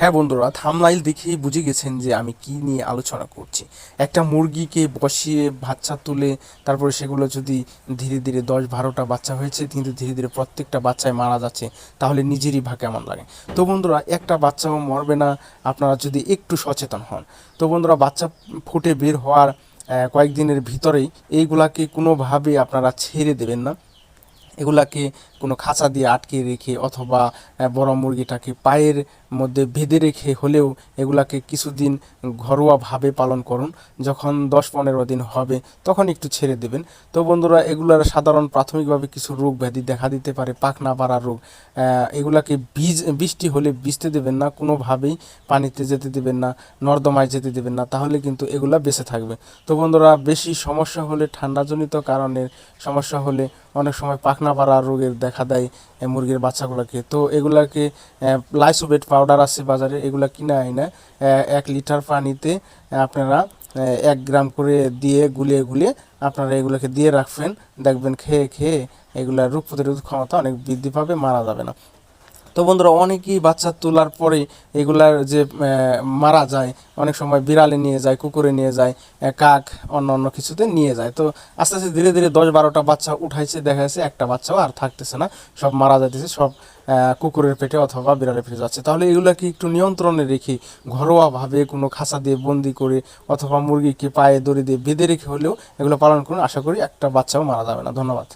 হ্যাঁ বন্ধুরা থামলাইল দেখেই বুঝে গেছেন যে আমি কি নিয়ে আলোচনা করছি। একটা মুরগিকে বসিয়ে বাচ্চা তুলে, তারপরে সেগুলো যদি ধীরে ধীরে দশ বারোটা বাচ্চা হয়েছে, কিন্তু ধীরে ধীরে প্রত্যেকটা বাচ্চায় মারা যাচ্ছে, তাহলে নিজেরই ভা কেমন লাগে? তো বন্ধুরা, একটা বাচ্চাও মরবে না, আপনারা যদি একটু সচেতন হন। তো বন্ধুরা, বাচ্চা ফুটে বের হওয়ার কয়েকদিনের ভিতরেই এইগুলাকে কোনোভাবে আপনারা ছেড়ে দেবেন না। এগুলাকে কোনো খাঁচা দিয়ে আটকে রেখে অথবা বড় মুরগিটাকে পায়ের মধ্যে বেঁধে রেখে হলেও এগুলাকে কিছুদিন ঘরোয়াভাবে পালন করুন। যখন দশ পনেরো দিন হবে, তখন একটু ছেড়ে দেবেন। তো বন্ধুরা, এগুলার সাধারণ প্রাথমিকভাবে কিছু রোগ ব্যাধি দেখা দিতে পারে পাখনা বাড়ার রোগ এগুলাকে বীজ, বৃষ্টি হলে ভিজতে দেবেন না, কোনোভাবেই পানিতে যেতে দেবেন না, নর্দমায় যেতে দেবেন না, তাহলে কিন্তু এগুলা বেঁচে থাকবে। তো বন্ধুরা, বেশি সমস্যা হলে ঠান্ডাজনিত কারণের সমস্যা হলে অনেক সময় পাখনা পাড়া রোগের দেখা দেয় মুরগির বাচ্চাগুলোকে। তো এগুলাকে লাইসোবেট পাউডার আছে বাজারে, এগুলা কিনে আয় না। এক লিটার পানিতে আপনারা এক গ্রাম করে দিয়ে গুলিয়ে গুলিয়ে আপনারা এগুলোকে দিয়ে রাখবেন। দেখবেন খেয়ে খেয়ে এগুলার রোগ প্রতিরোধ ক্ষমতা অনেক বৃদ্ধি পাবে, মারা যাবে না। তো বন্ধুরা, অনেকেই বাচ্চা তোলার পরে এগুলার যে মারা যায়, অনেক সময় বিড়ালে নিয়ে যায়, কুকুরে নিয়ে যায় কাক, অন্য অন্য কিছুতে নিয়ে যায়। তো আস্তে আস্তে ধীরে ধীরে দশ বারোটা বাচ্চা উঠাইছে, দেখা যাচ্ছে একটা বাচ্চাও আর থাকতেছে না। সব মারা যাইতেছে, সব কুকুরের পেটে অথবা বিড়ালের পেটে যাচ্ছে। তাহলে এগুলাকে একটু নিয়ন্ত্রণে রেখে, ঘরোয়াভাবে কোনো খাঁচা দিয়ে বন্দি করে অথবা মুরগিকে পায়ে দড়ি দিয়ে বেঁধে রেখে হলেও এগুলো পালন করুন, আশা করি একটা বাচ্চাও মারা যাবে না। ধন্যবাদ।